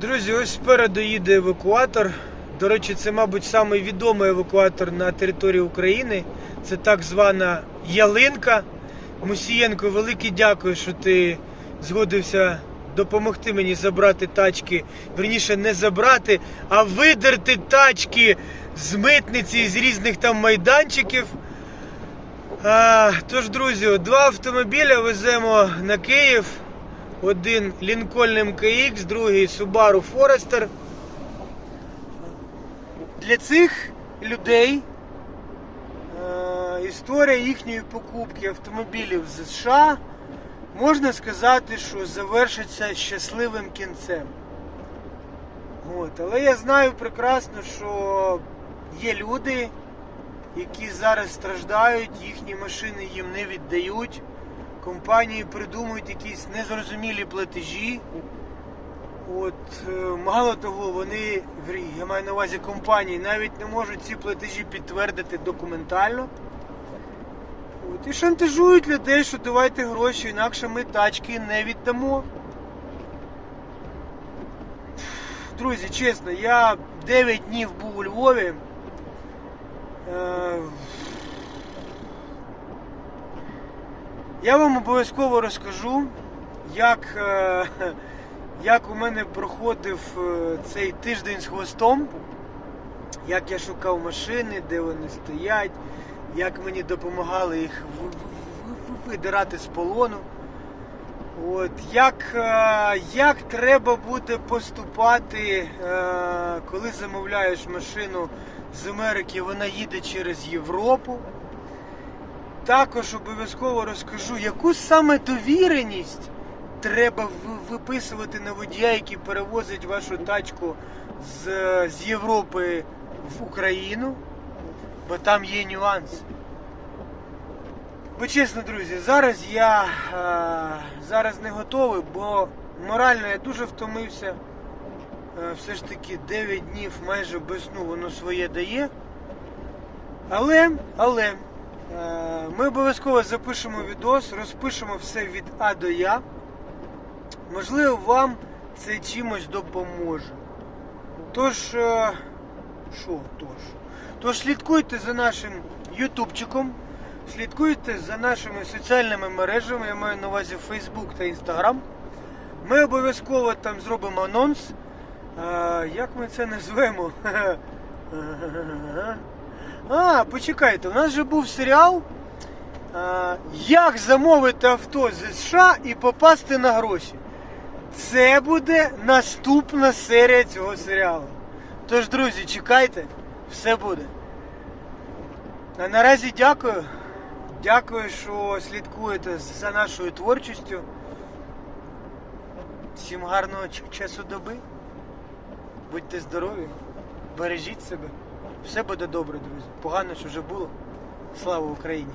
Друзі, ось спереду їде евакуатор. До речі, це, мабуть, самий відомий евакуатор на території України. Це так звана ялинка. Мусієнко, велике дякую, що ти згодився допомогти мені забрати тачки. Верніше, не забрати, а видерти тачки з митниці, з різних там майданчиків. А, тож, друзі, два автомобіля веземо на Київ. Один Lincoln MKX, другий Subaru Forester. Для цих людей е, історія їхньої покупки автомобілів з США можна сказати, що завершиться щасливим кінцем. От. Але я знаю прекрасно, що є люди, які зараз страждають, їхні машини їм не віддають. Компанії придумують якісь незрозумілі платежі. От, е, мало того, вони, я маю на увазі компанії, навіть не можуть ці платежі підтвердити документально. От, і шантажують людей, що давайте гроші, інакше ми тачки не віддамо. Друзі, чесно, я 9 днів був у Львові. Е, Я вам обов'язково розкажу, як, е, як у мене проходив е, цей тиждень з хвостом, як я шукав машини, де вони стоять, як мені допомагали їх видирати з полону. От, як, е, як треба буде поступати, коли замовляєш машину з Америки, вона їде через Європу. Також обов'язково розкажу, яку саме довіреність треба виписувати на водія, який перевозить вашу тачку з, з Європи в Україну, бо там є нюанс. Бо чесно, друзі, зараз я е, зараз не готовий, бо морально я дуже втомився. Е, все ж таки 9 днів майже без сну воно своє дає. Але, але ми обов'язково запишемо відос, розпишемо все від А до Я. Можливо, вам це чимось допоможе. Тож, е, що тож? Тож слідкуйте за нашим ютубчиком, слідкуйте за нашими соціальними мережами, я маю на увазі Facebook та Instagram. Ми обов'язково там зробимо анонс. Е, як ми це назвемо? А, почекайте, у нас же був серіал. Як замовити авто зі США і попасти на гроші. Це буде наступна серія цього серіалу. Тож, друзі, чекайте, все буде. А наразі дякую. Дякую, що слідкуєте за нашою творчістю. Всім гарного часу доби. Будьте здорові, бережіть себе. Все буде добре, друзі. Погано, що вже було. Слава Україні!